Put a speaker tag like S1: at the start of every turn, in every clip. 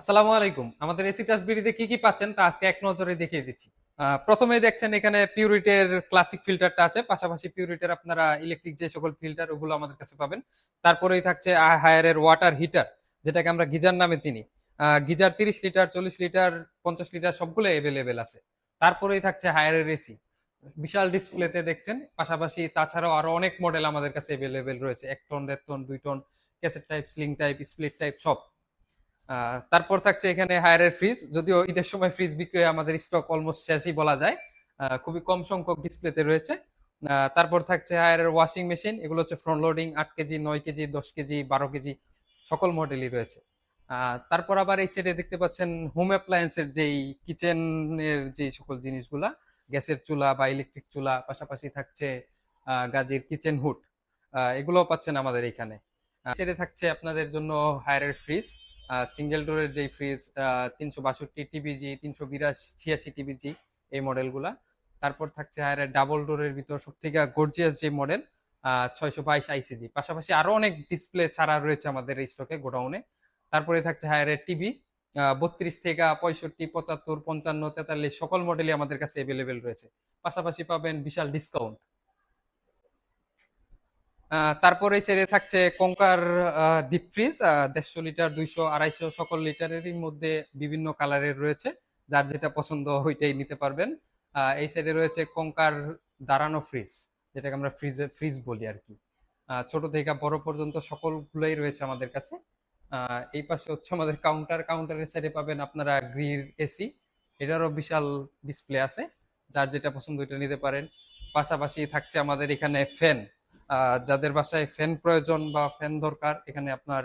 S1: আসসালামু আলাইকুম। আমাদের এসি টাচ বিডিতে কি কি পাচ্ছেন তা আজকে এক নজরে দেখিয়ে দিচ্ছি। আহ, প্রথমেই দেখছেন এখানে পিউরিটের ক্লাসিক ফিল্টারটা আছে পাশাপাশি পিউরিটের আপনারা ইলেকট্রিক যে সকল ফিল্টার ওগুলো আমাদের কাছে পাবেন। তারপরেই থাকছে হায়ারের ওয়াটার হিটার যেটাকে আমরা গিজার নামে চিনি। গিজার তিরিশ লিটার চল্লিশ লিটার পঞ্চাশ লিটার সবগুলো এভেলেবেল আছে। তারপরেই থাকছে হায়ারের এসি বিশাল ডিসপ্লেতে দেখছেন পাশাপাশি তাছাড়াও আরও অনেক মডেল আমাদের কাছে এভেলেবেল রয়েছে। এক টন দেড় টন দুই ton cassette type sling type split type সব। তারপর থাকছে এখানে হায়ারের ফ্রিজ যদিও ঈদের সময় ফ্রিজ বিক্রি আমাদের স্টক অলমোস্ট শেষই বলা যায়। খুবই কম সংখ্যক ডিসপ্লেতে রয়েছে। তারপর থাকছে হায়ারের ওয়াশিং মেশিন এগুলো হচ্ছে ফ্রন্ট লোডিং আট কেজি, নয় কেজি, দশ কেজি, বারো কেজি, সকল মডেলই রয়েছে। তারপর আবার এই সেটে দেখতে পাচ্ছেন হোম অ্যাপ্লায়েন্সের যেই কিচেনের যে সকল জিনিসগুলা, গ্যাসের চুলা বা ইলেকট্রিক চুলা, পাশাপাশি থাকছে গাজের কিচেন হুড এগুলো পাচ্ছেন আমাদের এখানে। সেটে থাকছে আপনাদের জন্য হায়ারের ফ্রিজ সিঙ্গেল ডোরের যেই ফ্রিজ তিনশো বাষট্টি টিবিজি তিনশো বিরাশি, ছিয়াশি টিবিজি এই মডেলগুলা তারপর থাকছে হায়ারের ডাবল ডোরের ভিতর সব থেকে গর্জিয়াস যে মডেল ছয়শো বাইশ আইসিজি পাশাপাশি আরও অনেক ডিসপ্লে ছাড়া রয়েছে আমাদের এই স্টকে গোডাউনে। তারপরে থাকছে হায়ারের টিভি বত্রিশ থেকে পঁয়ষট্টি, পঁচাত্তর, পঞ্চান্ন, তেতাল্লিশ, সকল মডেলই আমাদের কাছে অ্যাভেলেবেল রয়েছে। পাশাপাশি পাবেন বিশাল ডিসকাউন্ট তারপরে সেরে থাকছে কঙ্কার ডিপ ফ্রিজ দেড়শো লিটার, দুইশো, আড়াইশো সকল লিটারেরই মধ্যে বিভিন্ন কালারের রয়েছে। যার যেটা পছন্দ ওইটাই নিতে পারবেন। এই সাইডে রয়েছে কঙ্কার দাঁড়ানো ফ্রিজ যেটাকে আমরা ফ্রিজ ফ্রিজ বলি আর কি। ছোট থেকে বড় পর্যন্ত সকলগুলোই রয়েছে আমাদের কাছে। এই পাশে হচ্ছে আমাদের কাউন্টার কাউন্টারের সাইডে পাবেন আপনারা গ্রিল এসি এটারও বিশাল ডিসপ্লে আছে। যার যেটা পছন্দ ওইটা নিতে পারেন। পাশাপাশি থাকছে আমাদের এখানে ফ্যান যাদের বাসায় ফ্যান প্রয়োজন বা ফ্যান দরকার, এখানে আপনার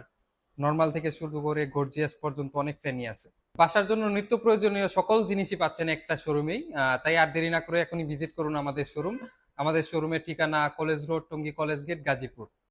S1: নর্মাল থেকে শুরু করে গর্জিয়াস পর্যন্ত অনেক ফ্যানই আছে। বাসার জন্য নিত্য প্রয়োজনীয় সকল জিনিসই পাচ্ছেন একটা শোরুমেই তাই আর দেরি না করে এখনই ভিজিট করুন আমাদের শোরুম। আমাদের শোরুমের ঠিকানা college road, Tongi college gate, Gazipur.